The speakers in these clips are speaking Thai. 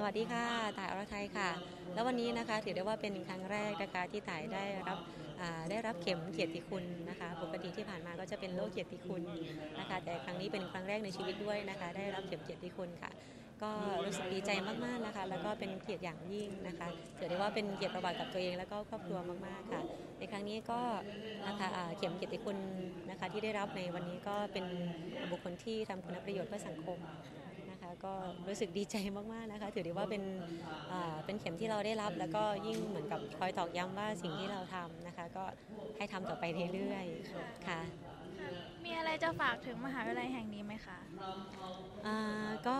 สวัสดีค่ะต่ายอรไทยค่ะ แล้ววันนี้นะคะถือได้ว่าเป็นครั้งแรกนะคะที่ต่ายได้รับได้รับเข็มเกียรติคุณนะคะ ปกติที่ผ่านมาก็จะเป็นโล่เกียรติคุณนะคะ แต่ครั้งนี้เป็นครั้งแรกในชีวิตด้วยนะคะ ได้รับเข็มเกียรติคุณค่ะ ก็รู้สึกดีใจมากๆนะคะ แล้วก็เป็นเกียรติอย่างยิ่งนะคะถือได้ว่าเป็นเกียรติประวัติกับตัวเองแล้วก็ครอบครัวมากๆค่ะ ในครั้งนี้ก็นะคะเข็มเกียรติคุณนะคะที่ได้รับในวันนี้ก็เป็นบุคคลที่ทำคุณประโยชน์เพื่อสังคม ก็รู้สึกดีใจมากๆนะคะ ถือได้ว่าเป็นอ่าเป็นเข็มที่เราได้รับ แล้วก็ยิ่งเหมือนกับคอยตอกย้ำว่าสิ่งที่เราทำนะคะ ก็ให้ทำต่อไปเรื่อยๆค่ะ มีอะไรจะฝากถึงมหาวิทยาลัยแห่งนี้ไหมคะอ่าก็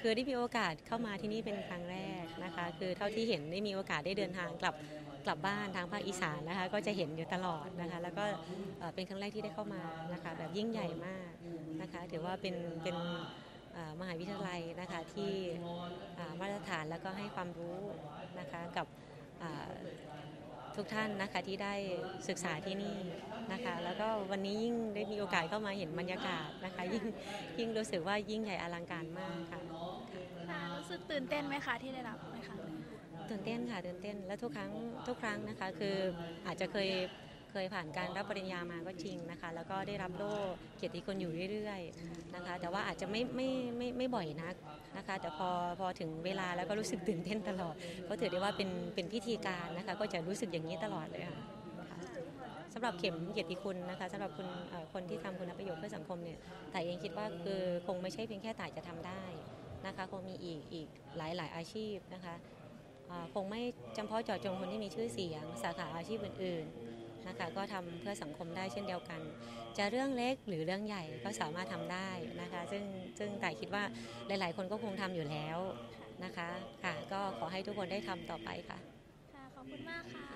คือได้มีโอกาสเข้ามาที่นี่เป็นครั้งแรกนะคะ คือเท่าที่เห็นได้มีโอกาสได้เดินทางกลับกลับบ้านทางภาคอีสานนะคะ ก็จะเห็นอยู่ตลอดนะคะ แล้วก็เอ่อเป็นครั้งแรกที่ได้เข้ามานะคะ แบบยิ่งใหญ่มากนะคะ ถือว่าเป็นเป็นเอ่อ มหาวิทยาลัยนะคะที่อ่ามาตรฐานแล้วก็ให้ความรู้นะคะกับอ่าทุกท่านนะคะที่ได้ศึกษาที่นี่นะคะแล้วก็วันนี้ยิ่งได้มีโอกาสเข้ามาเห็นบรรยากาศนะคะยิ่งยิ่งรู้สึกว่ายิ่งใหญ่อลังการมากค่ะค่ะรู้สึกตื่นเต้นไหมคะที่ได้รับในครั้งนี้ตื่นเต้นค่ะตื่นเต้นและทุกครั้งทุกครั้งนะคะคืออาจจะเคย เคยผ่านการรับปริญญามาก็จริงนะคะ แล้วก็ได้รับโล่เกียรติคุณอยู่เรื่อยๆนะคะ แต่ว่าอาจจะไม่ไม่ไม่ไม่บ่อยนักนะคะ แต่พอพอถึงเวลาแล้วก็รู้สึกตื่นเต้นตลอด ก็ถือได้ว่าเป็นเป็นพิธีการนะคะ ก็จะรู้สึกอย่างนี้ตลอดเลยค่ะสำหรับเข็มเกียรติคุณนะคะสำหรับคุณคนที่ทำคุณประโยชน์เพื่อสังคมเนี่ยแต่เองคิดว่าคือคงไม่ใช่เพียงแค่ต่ายจะทำได้นะคะคงมีอีกอีกหลายหลายอาชีพนะคะคงไม่จำเพาะเจาะจงคนที่มีชื่อเสียง สาขาอาชีพอื่น นะคะก็ทำเพื่อสังคมได้เช่นเดียวกัน จะเรื่องเล็กหรือเรื่องใหญ่ก็สามารถทำได้นะคะ ซึ่งซึ่งแต่คิดว่าหลาย ๆ คนก็คงทำอยู่แล้วนะคะค่ะก็ขอให้ทุกคนได้ทำต่อไปค่ะค่ะขอบคุณมากค่ะ